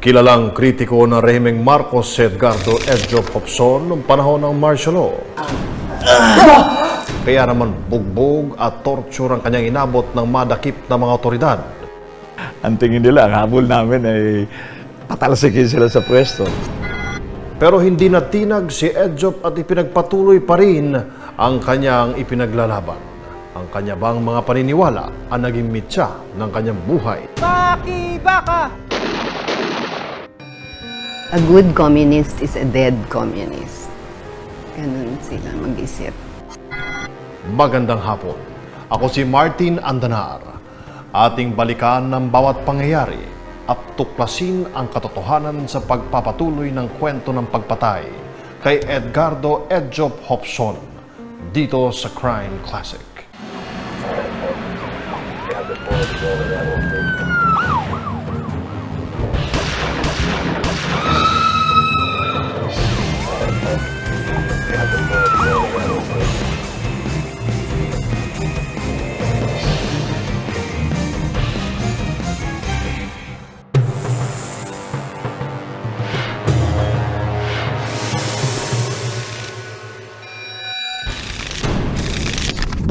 Kilalang kritiko ng rehimeng Marcos si Edgardo Edjo Popson noong panahon ng martial law. Kaya naman bugbog at torture ang kanyang inabot ng madakip na mga otoridad. Ang tingin nila, ang habol namin ay patalsikin sila sa pwesto. Pero hindi natinag si Edjop at ipinagpatuloy pa rin ang kanyang ipinaglalaban. Ang kanya bang mga paniniwala ang naging mitya ng kanyang buhay. A good communist is a dead communist. Ganun sila mag-isip. Magandang hapon. Ako si Martin Andanar. Ating balikan ng bawat pangyayari at tuklasin ang katotohanan sa pagpapatuloy ng kwento ng pagpatay kay Edgardo Edjop Hopson dito sa Crime Classic.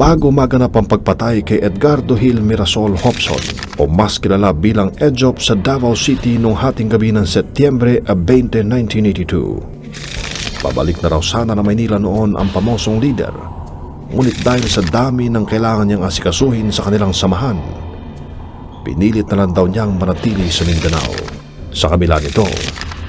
Bago maganap ang pagpatay kay Edgardo Hill Mirasol Hobson o mas kilala bilang Edjop sa Davao City noong hating gabi ng Setyembre 20, 1982. Pabalik na raw sana na Maynila noon ang pamosong leader. Ngunit dahil sa dami ng kailangan niyang asikasuhin sa kanilang samahan, pinilit na lang daw niyang manatili sa Mindanao. Sa kabila nito,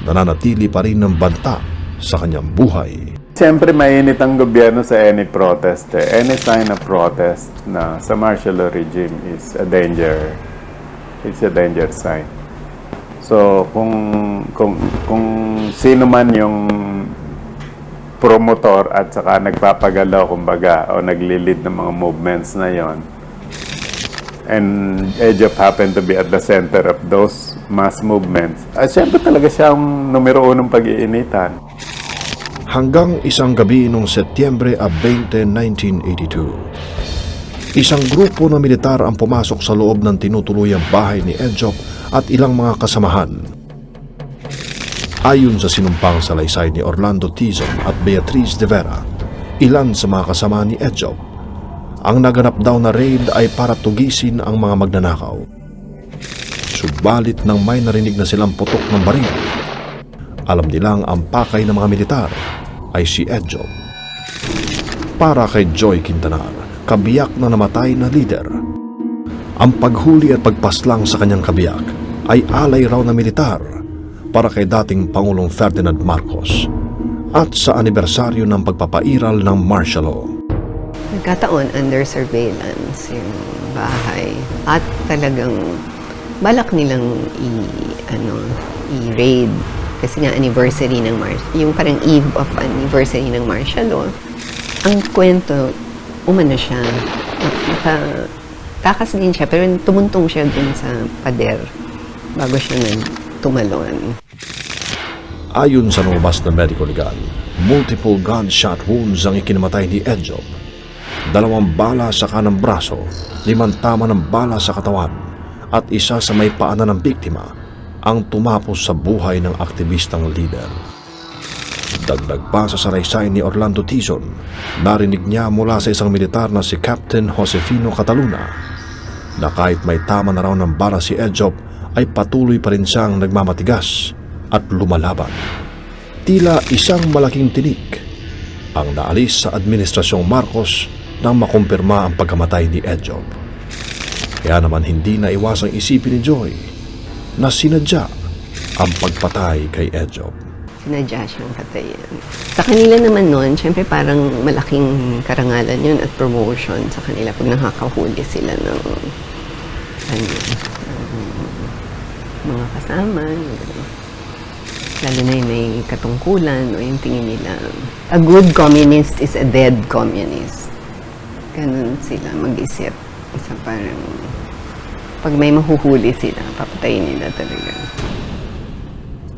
nananatili pa rin ng banta sa kanyang buhay. Siyempre, mainit ang gobyerno sa any protest. Eh. Any sign of protest na sa martial law regime is a danger. It's a danger sign. So, kung, kung, kung sino man yung promotor at saka nagpapagalaw, kumbaga, o naglilid ng mga movements na yon and Egypt happened to be at the center of those mass movements, at siyempre talaga siya ang numero unong pag-iinitan. Hanggang isang gabi noong Setyembre 20, 1982. Isang grupo ng militar ang pumasok sa loob ng tinutuluyang bahay ni Edjop at ilang mga kasamahan. Ayon sa sinumpang salaysay ni Orlando Tizon at Beatriz de Vera, ilan sa mga kasama ni Edjop, ang naganap daw na raid ay para tugisin ang mga magnanakaw. Subalit nang may narinig na silang putok ng baril, alam nilang ang pakay ng mga militar ay si Edjo. Para kay Joy Quintanar, kabiyak na namatay na leader. Ang paghuli at pagpaslang sa kanyang kabiyak ay alay raw na militar para kay dating Pangulong Ferdinand Marcos at sa anibersaryo ng pagpapairal ng martial law. Nagkataon under surveillance yung bahay. At talagang balak nilang i, ano, i-raid. Kasi nga anniversary ng Mar yung parang eve of anniversary ng martial law. Ang kwento, umano siya. Naka, takas din siya, pero tumuntong siya dun sa pader bago siya nagtumalon. Ayon sa lumabas na medical legal, multiple gunshot wounds ang ikinamatay ni Edjob. Dalawang bala sa kanang braso, limang tama ng bala sa katawan, at isa sa may paanan ng biktima ang tumapos sa buhay ng aktivistang leader. Dagdag pa sa saraysay ni Orlando Tizon, narinig niya mula sa isang militar na si Captain Josefino Cataluna na kahit may tama na raw ng bala si Edjob ay patuloy pa rin siyang nagmamatigas at lumalaban. Tila isang malaking tinik ang naalis sa Administrasyong Marcos nang makumpirma ang pagkamatay ni Edjob. Kaya naman hindi na iwasang isipin ni Joy na sinadya ang pagpatay kay Edjob. sinadya siyang patayin. Sa kanila naman noon, syempre parang malaking karangalan yun at promotion sa kanila pag nakakahuli sila ng ano, ng mga kasama. Lalo na yung may katungkulan o yung tingin nila. A good communist is a dead communist. Ganun sila mag-isip. Isa parang pag may mahuhuli sila, papatayin nila talaga.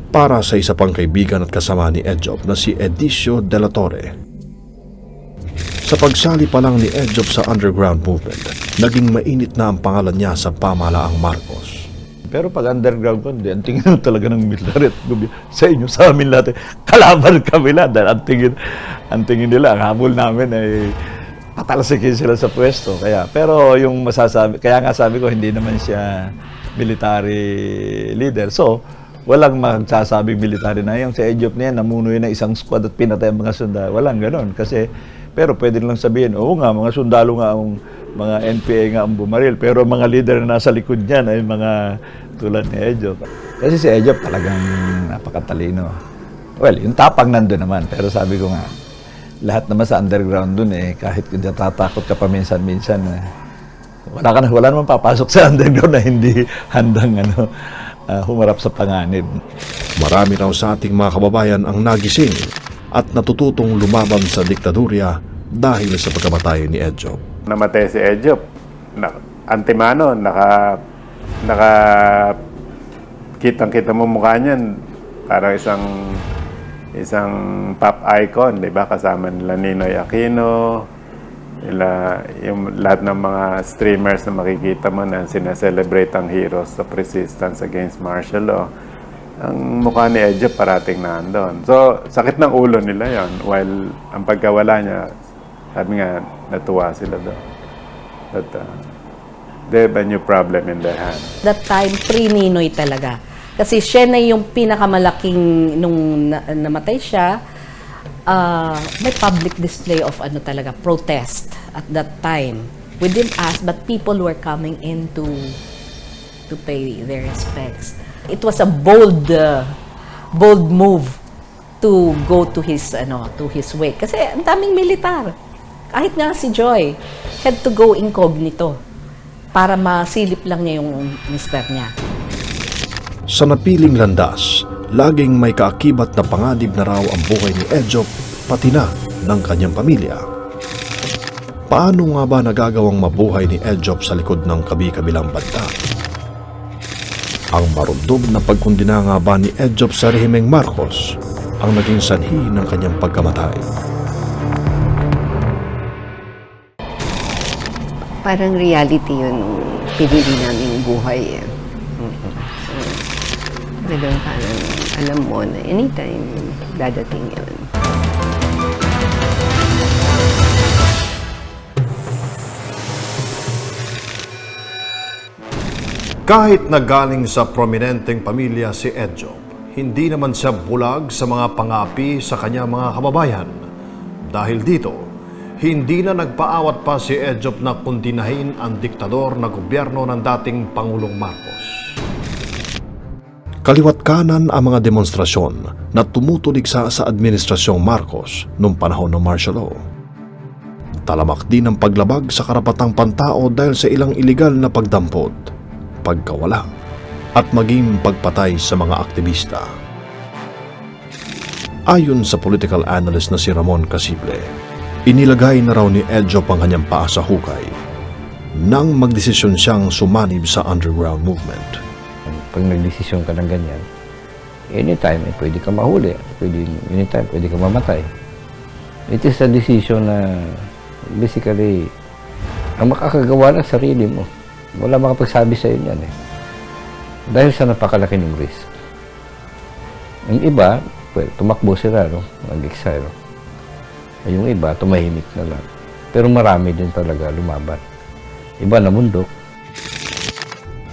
Para sa isa pang kaibigan at kasama ni Edjob na si Edicio de la Torre. Sa pagsali pa lang ni Edjob sa underground movement, naging mainit na ang pangalan niya sa pamahalaang Marcos. Pero pag underground ko, hindi. Ang tingin mo talaga ng military at. Sa inyo, sa amin lahat. eh, Kalaban kami lahat. Dahil ang tingin, ang tingin nila, ang habol namin ay patalsikin sila sa pwesto. Kaya, pero yung masasabi, kaya nga sabi ko, hindi naman siya military leader. So, walang magsasabing military na yung sa Egypt na yan, namuno yun ng isang squad at pinatay ang mga sundalo. Walang ganon. Kasi, pero pwede lang sabihin, oo nga, mga sundalo nga ang mga NPA nga ang bumaril. Pero mga leader na nasa likod niyan ay mga tulad ni Egypt. Kasi si Egypt talagang napakatalino. Well, yung tapang nandun naman. Pero sabi ko nga, lahat naman sa underground dun eh, kahit kung natatakot ka pa minsan-minsan, eh, wala ka na, wala naman papasok sa underground na hindi handang ano, ah, humarap sa panganib. Marami raw sa ating mga kababayan ang nagising at natututong lumaban sa diktadurya dahil sa pagkamatay ni Edjo. namatay si Egypt. Na, antimano, naka, naka, kitang-kita mo mukha niyan. Parang isang, isang pop icon, di ba? Kasama nila Ninoy Aquino, nila, yung lahat ng mga streamers na makikita mo na sinaselebrate ang heroes of resistance against martial law. Ang mukha ni Egypt parating nandun. So, sakit ng ulo nila yon While ang pagkawala niya, sabi nga, natuwa sila doon. That uh, they have a new problem in their hands. that time, pre-Ninoy talaga. Kasi siya na yung pinakamalaking, nung na- namatay siya, ah, may public display of ano talaga, protest at that time. We didn't ask, but people were coming in to, to pay their respects. It was a bold, uh, bold move to go to his, ano, to his wake. Kasi ang daming militar. Kahit nga si Joy, had to go incognito para masilip lang niya yung mister niya. Sa napiling landas, laging may kaakibat na panganib na raw ang buhay ni Edjo pati na ng kanyang pamilya. Paano nga ba nagagawang mabuhay ni Edjop sa likod ng kabi-kabilang banda? Ang marundog na pagkundina nga ba ni Edjop sa rehimeng Marcos ang naging sanhi ng kanyang pagkamatay? Parang reality yun pinili namin buhay. Eh. Talagang parang alam mo na anytime dadating yun. Kahit nagaling sa prominenteng pamilya si Edjo, hindi naman siya bulag sa mga pangapi sa kanyang mga kababayan. Dahil dito, hindi na nagpaawat pa si Edjop na kundinahin ang diktador na gobyerno ng dating Pangulong Marcos. Kaliwat kanan ang mga demonstrasyon na tumutuligsa sa Administrasyong Marcos noong panahon ng martial law. Talamak din ang paglabag sa karapatang pantao dahil sa ilang iligal na pagdampot, pagkawala, at maging pagpatay sa mga aktivista. Ayon sa political analyst na si Ramon Casible, inilagay na raw ni Edjo ang kanyang paa sa hukay nang magdesisyon siyang sumanib sa underground movement. Pag nagdesisyon ka ng ganyan, anytime, eh, pwede ka mahuli. Pwede, anytime, pwede ka mamatay. It is a decision na basically, ang makakagawa ng sarili mo. Wala makapagsabi sa iyo yan eh. Dahil sa napakalaki ng risk. Yung iba, well, tumakbo sila, no? Nag-exile. Yung iba, tumahimik na lang. Pero marami din talaga lumaban. Iba na mundok,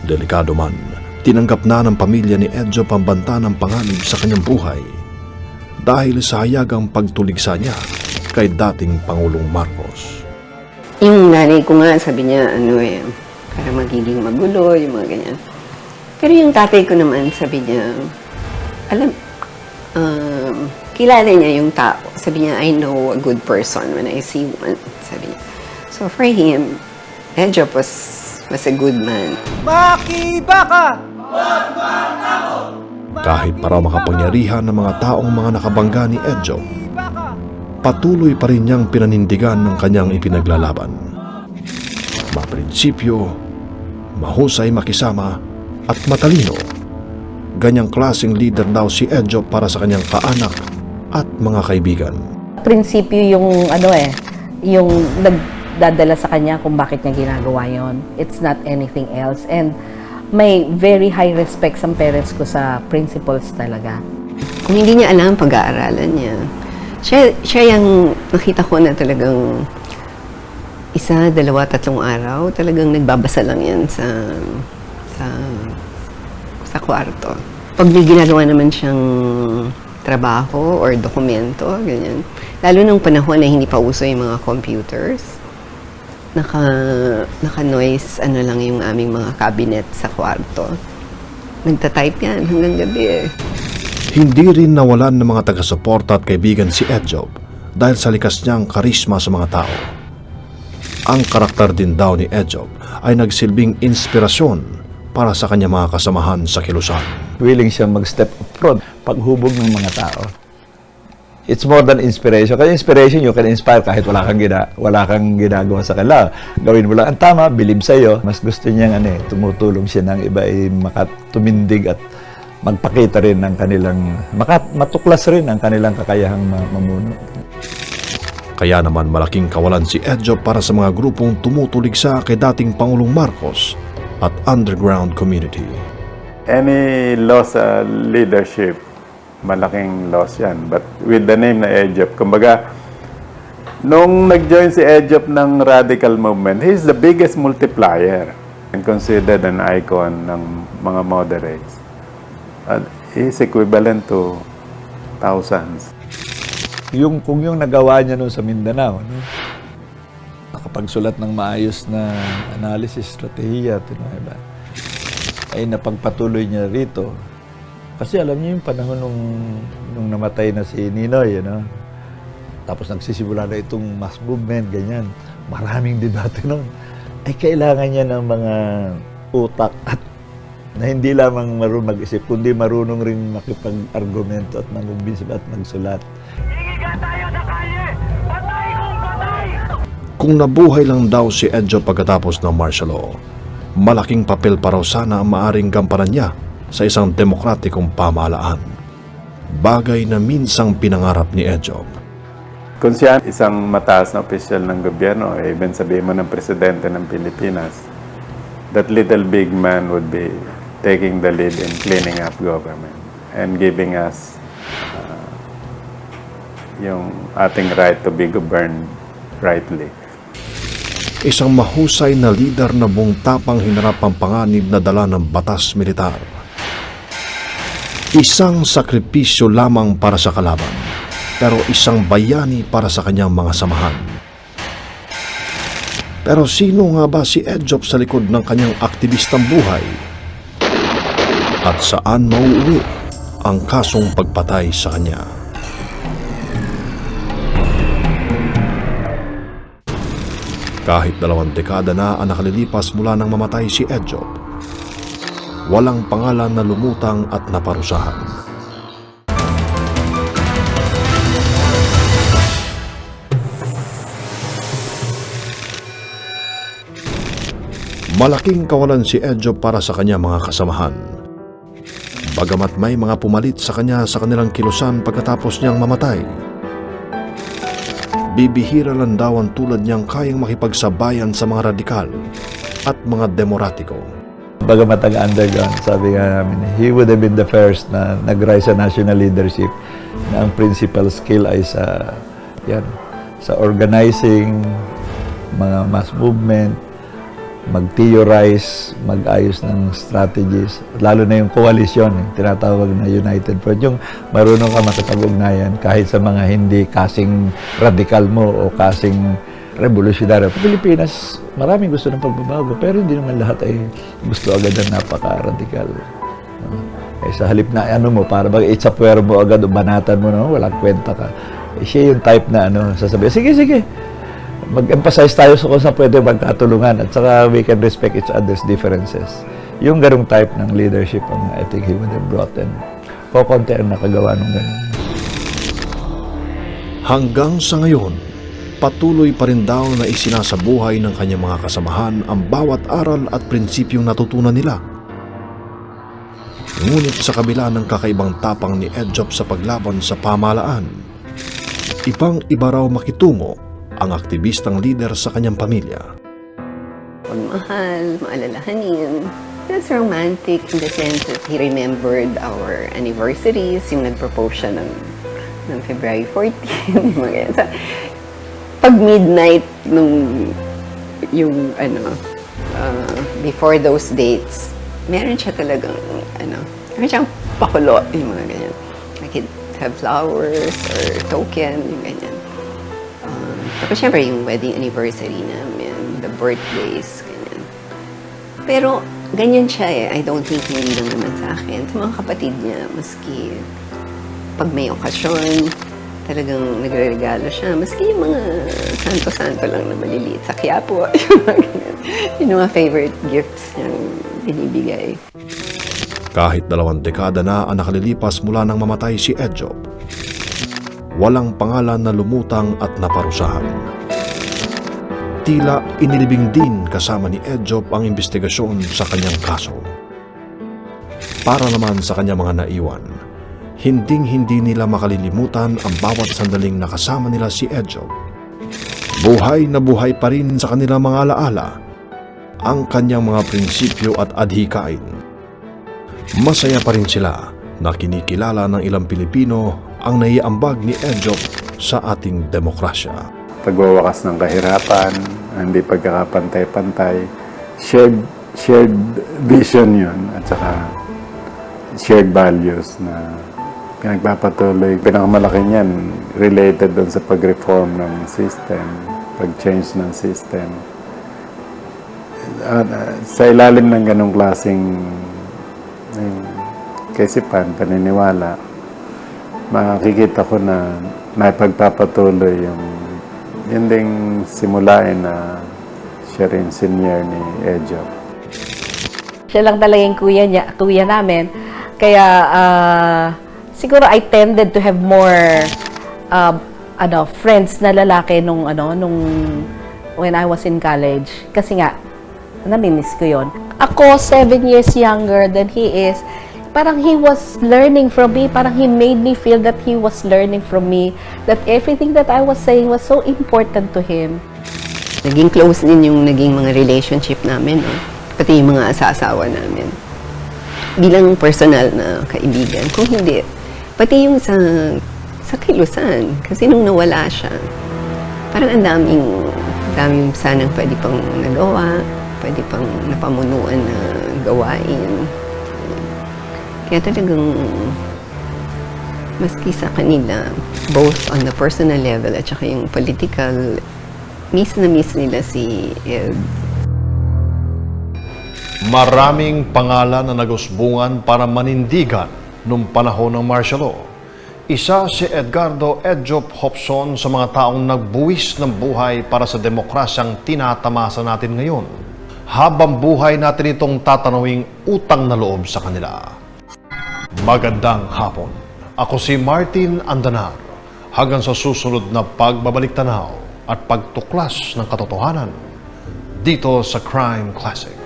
Delikado man, tinanggap na ng pamilya ni Edjo pambanta ng panganib sa kanyang buhay dahil sa hayagang pagtuligsa niya kay dating Pangulong Marcos. Yung nanay ko nga, sabi niya, ano eh, para magiging magulo, yung mga ganyan. Pero yung tatay ko naman, sabi niya, alam, um, kilala niya yung tao. Sabi niya, I know a good person when I see one. Sabi niya. So for him, Edjop was, was a good man. Kahit para makapangyarihan ng mga taong mga nakabangga ni Edjo, patuloy pa rin niyang pinanindigan ng kanyang ipinaglalaban. Maprinsipyo, mahusay makisama, at matalino. Ganyang klaseng leader daw si Edjo para sa kanyang kaanak at mga kaibigan. Prinsipyo yung ano eh, yung nagdadala sa kanya kung bakit niya ginagawa yon. It's not anything else. And may very high respect sa parents ko sa principals talaga. Kung hindi niya alam, pag-aaralan niya. Siya, siya yung nakita ko na talagang isa, dalawa, tatlong araw, talagang nagbabasa lang yan sa sa sa kwarto. Pag may ginagawa naman siyang trabaho or dokumento, ganyan. Lalo nung panahon na hindi pa uso yung mga computers, naka, naka-noise, ano lang yung aming mga cabinet sa kwarto. Nagtatype yan hanggang gabi eh. Hindi rin nawalan ng mga taga-suporta at kaibigan si Edjob dahil sa likas niyang karisma sa mga tao. Ang karakter din daw ni Edjob ay nagsilbing inspirasyon para sa kanya mga kasamahan sa kilusan. willing siya mag-step up front paghubog ng mga tao. It's more than inspiration. Kasi inspiration, you can inspire kahit wala kang, gina, wala kang ginagawa sa kanila. Gawin mo lang ang tama, bilib sa'yo. Mas gusto niya ano, eh, tumutulong siya ng iba ay makatumindig at magpakita rin ng kanilang, makat, matuklas rin ang kanilang kakayahang ma- mamuno. Kaya naman malaking kawalan si Edjob para sa mga grupong tumutuligsa kay dating Pangulong Marcos at underground community. Any loss sa leadership, malaking loss yan. But with the name na Egypt, kumbaga, nung nag-join si Egypt ng radical movement, he's the biggest multiplier and considered an icon ng mga moderates. At he's equivalent to thousands. Yung, kung yung nagawa niya noon sa Mindanao, no? nakapagsulat ng maayos na analysis, strategiya, diba? ay napagpatuloy niya rito. Kasi alam niyo yung panahon nung, nung namatay na si Ninoy, ano? tapos nagsisimula na itong mass movement, ganyan. Maraming debate noon. Ay kailangan niya ng mga utak at na hindi lamang marunong mag-isip, kundi marunong rin makipag-argumento at mangumbinsi at magsulat. Kung nabuhay lang daw si Edjo pagkatapos ng martial law, malaking papel pa raw sana ang maaring gampanan niya sa isang demokratikong pamahalaan. Bagay na minsang pinangarap ni Edjo. Kung siya isang mataas na opisyal ng gobyerno, eh, even sabihin mo ng presidente ng Pilipinas, that little big man would be taking the lead in cleaning up government and giving us uh, yung ating right to be governed rightly. Isang mahusay na lider na buong tapang hinarap ang panganib na dala ng batas militar. Isang sakripisyo lamang para sa kalaban, pero isang bayani para sa kanyang mga samahan. Pero sino nga ba si Edjop sa likod ng kanyang aktivistang buhay? At saan mauuwi ang kasong pagpatay sa kanya? Kahit dalawang dekada na ang nakalilipas mula nang mamatay si Edjob, walang pangalan na lumutang at naparusahan. Malaking kawalan si Edjob para sa kanya mga kasamahan. Bagamat may mga pumalit sa kanya sa kanilang kilusan pagkatapos niyang mamatay, bibihira lang daw ang tulad niyang kayang makipagsabayan sa mga radikal at mga demoratiko. Bagamat ang underground, sabi nga namin, he would have been the first na nag-rise sa national leadership na ang principal skill ay sa, yan, sa organizing, mga mass movement, mag-theorize, mag-ayos ng strategies, lalo na yung coalition, yung tinatawag na United Front, yung marunong ka makipag-ugnayan kahit sa mga hindi kasing radical mo o kasing revolutionary. Sa Pilipinas, maraming gusto ng pagbabago, pero hindi naman lahat ay gusto agad ng napaka-radical. Uh, eh, sa halip na ano mo, para bang itsapuero mo agad o banatan mo, no? walang kwenta ka. Eh, siya yung type na ano, sasabihin, sige, sige, mag-emphasize tayo sa kung saan pwede magkatulungan at saka we can respect each other's differences. Yung ganong type ng leadership ang I think he would have brought and kokonti ang nakagawa ng ganun. Hanggang sa ngayon, patuloy pa rin daw na isinasabuhay ng kanyang mga kasamahan ang bawat aral at prinsipyong natutunan nila. Ngunit sa kabila ng kakaibang tapang ni Edjop sa paglaban sa pamalaan, ibang iba raw makitungo ang aktivistang lider sa kanyang pamilya. Pagmahal, maalalahanin. was romantic in the sense that he remembered our anniversaries, yung nag-propose siya ng, ng February 14, yung mga ganyan. Sa- pag midnight nung yung ano uh, before those dates meron siya talagang ano meron siyang pakulo yung mga ganyan. Like he'd have flowers or token yung ganyan. Um, tapos syempre yung wedding anniversary namin the birthdays ganyan. Pero ganyan siya eh. I don't think hindi lang naman sa akin. Sa mga kapatid niya maski pag may okasyon, talagang nagre-regalo siya. Maski yung mga santo-santo lang na maliliit sa Quiapo. yung mga favorite gifts niyang binibigay. Kahit dalawang dekada na ang nakalilipas mula nang mamatay si Edjob, walang pangalan na lumutang at naparusahan. Tila inilibing din kasama ni Edjob ang investigasyon sa kanyang kaso. Para naman sa kanyang mga naiwan, hinding-hindi nila makalilimutan ang bawat sandaling nakasama nila si Edjob. Buhay na buhay pa rin sa kanilang mga alaala ang kanyang mga prinsipyo at adhikain. Masaya pa rin sila na kinikilala ng ilang Pilipino ang naiambag ni Edjob sa ating demokrasya. pagwawakas ng kahirapan, hindi pagkakapantay-pantay, shared, shared vision yun, at saka shared values na pinagpapatuloy. Pinakamalaki niyan, related doon sa pag-reform ng system, pag-change ng system. At, uh, sa ilalim ng ganong klaseng yung kaisipan, paniniwala, makikita ko na naipagpapatuloy yung yun ding simulain na siya rin senior ni Edjo. Siya lang talaga yung kuya, niya, kuya namin. Kaya, ah, siguro I tended to have more uh, ano, friends na lalaki nung, ano, nung when I was in college. Kasi nga, namimiss ko yon. Ako, seven years younger than he is. Parang he was learning from me. Parang he made me feel that he was learning from me. That everything that I was saying was so important to him. Naging close din yung naging mga relationship namin, no? pati yung mga asasawa namin. Bilang personal na kaibigan. Kung hindi, pati yung sa, sa kilusan. Kasi nung nawala siya, parang ang daming, daming sanang pwede pang nagawa, pwede pang napamunuan na gawain. Kaya talagang maski sa kanila, both on the personal level at saka yung political, miss na miss nila si Ed. Maraming pangalan na nagusbungan para manindigan nung panahon ng martial law. Isa si Edgardo Edjop Hobson sa mga taong nagbuwis ng buhay para sa demokrasyang tinatamasa natin ngayon. Habang buhay natin itong tatanawing utang na loob sa kanila. Magandang hapon. Ako si Martin Andanar. Hanggang sa susunod na pagbabalik tanaw at pagtuklas ng katotohanan dito sa Crime Classic.